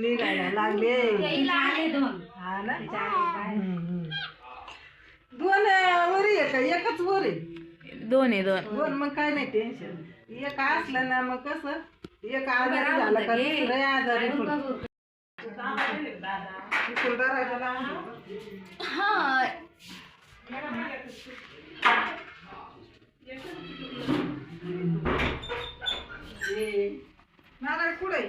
निघायला लागले. दोन. हा ना? वरी आहे का? एकच वर आहे. दोन आहे दोन. दोन मग काय नाही टेन्शन एक असलं ना मग कसं? एक आजारी झाला का दुसरं आजारी पडतं. हे, नारळ कुठे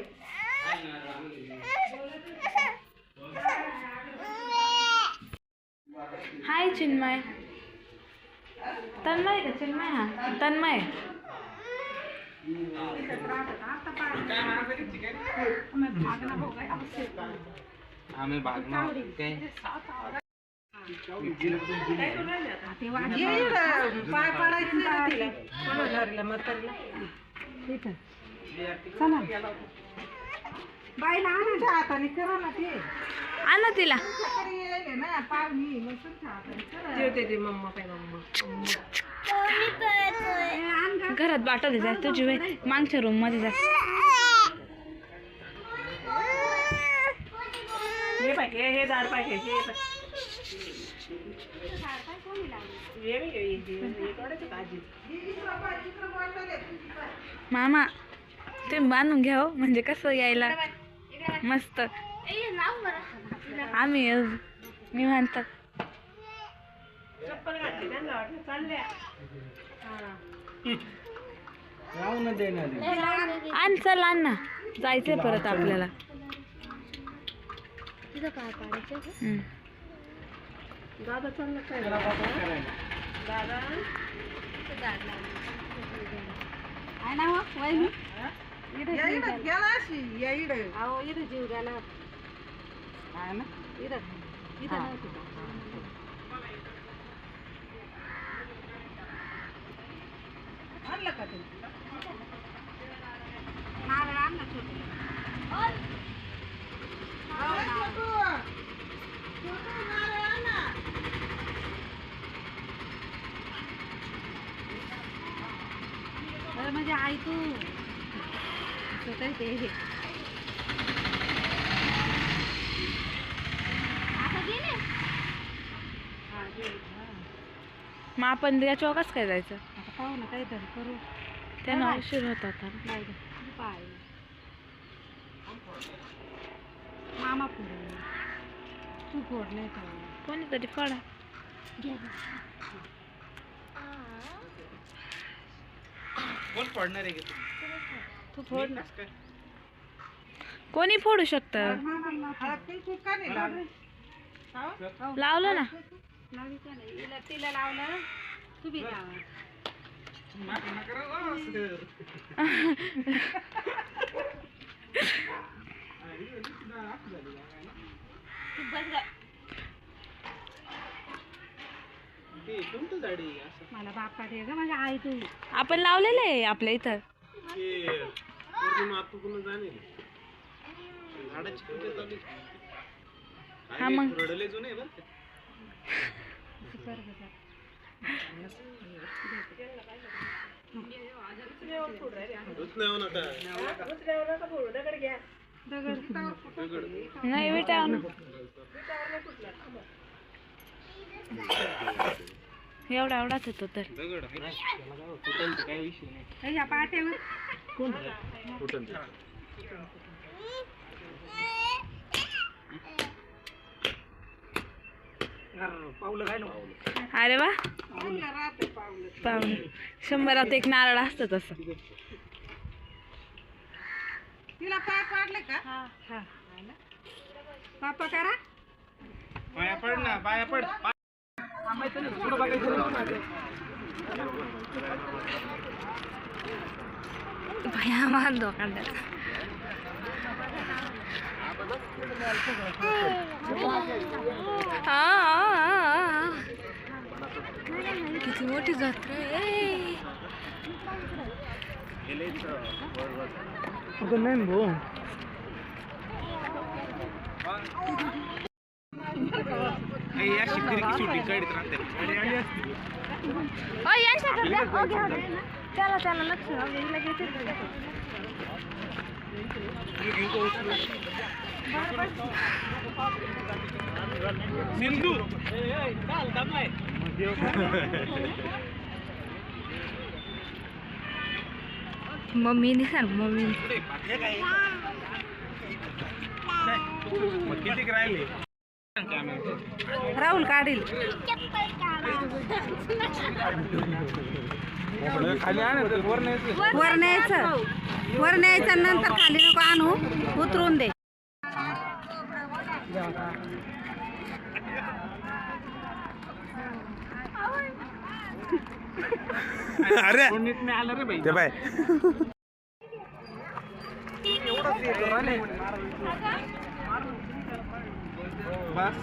हाय चिन्मय. तन्मय का चिन्मय हा? तन्मय. पाय पडायचं तिला. कोणा घरला म्हातारीला इथं चला. बाईला आणायच्या हाताने करा ना ते. आणा तिला. तुमच्याकडे यायले ना पाहुणी मग तुमच्या हाताने करा. जेवते ते मम्मा काय मम्मा. घरात बाटल जाय तुझी वेळ मागच्या रूममध्ये जा. हे पाय हे हे झाड पाय हे हे पाय. हे हे, हे, हे? मामा तुम्ही बांधून घ्या हो म्हणजे कसं यायला? मस्त. आम्ही. निवांत. हा. न आण चल आण ना. जायचंय परत आपल्याला. दादा चाललं काय? दादा? या इकडं गेला अशी या इकडं अहो इथं जीव द्यायला हा ना? इथं इथं नव्हती आणलं का ते नारळ आणला छोटे. अरे म्हणजे आई तू. असं काय ते गेले? मग आपण त्या चौकाच काय जायचं? आता पाहू ना काहीतरी करू. त्यानं उशीर होत होता नाही पाय मामा पुढे तू फोड नाही का कोणीतरी फळा कोण पडणार आहे का तू फोड ना. कोणी फोडू शकत? लावलं? लावलं ना. तिला लावलं तुम्ही मला बापा दे ग माझ्या आई तू आपण लावलेलं आहे आपल्या इथं. जाणे झाडाची पूजा चालू. हा मग. रडले जुने बरं. नाही एवढा एवढाच होतो तर दगड काय विषय नाही ते. अरे वा. पाहुणे शंभरात एक नारळ असतं तसं. तिला पाय पाडले का? हा हा. पापा करा. पाया पड ना पाया पड. भया बांधो काढायला हा, हा, हा, हा. किती मोठी जत्रा आहे नाही भाऊ आई अशी फिरकी सुटी काढत राहते त्याला त्याला लक्ष घेते सिंधू. चाल मम्मीने सांग मम्मी. किती राहिले? राहुल काढील. खाली आण वर न्यायचं. वर न्यायचं. नंतर खाली नको आणू. उतरून दे. अरे! नीट नाही आलं रे बाई. ते बाय. बस